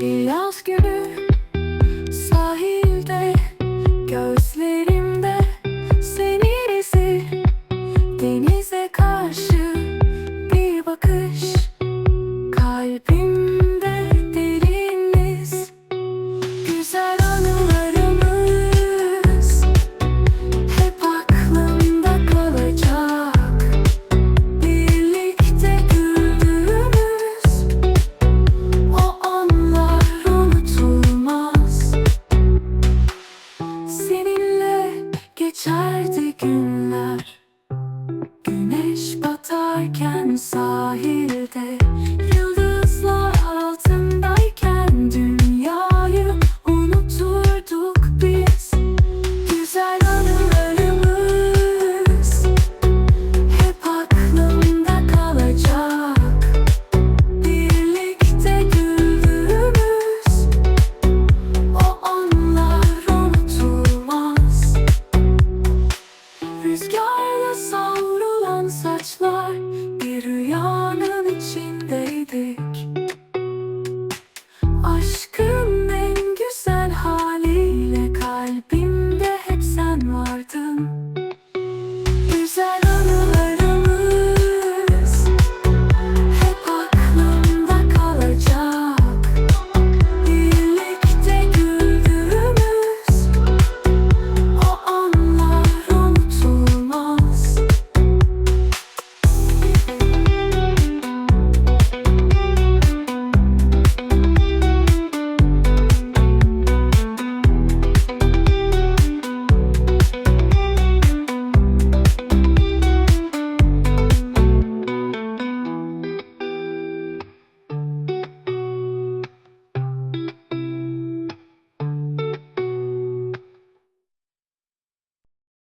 Yaz gibi Güneş batarken sahilde vardım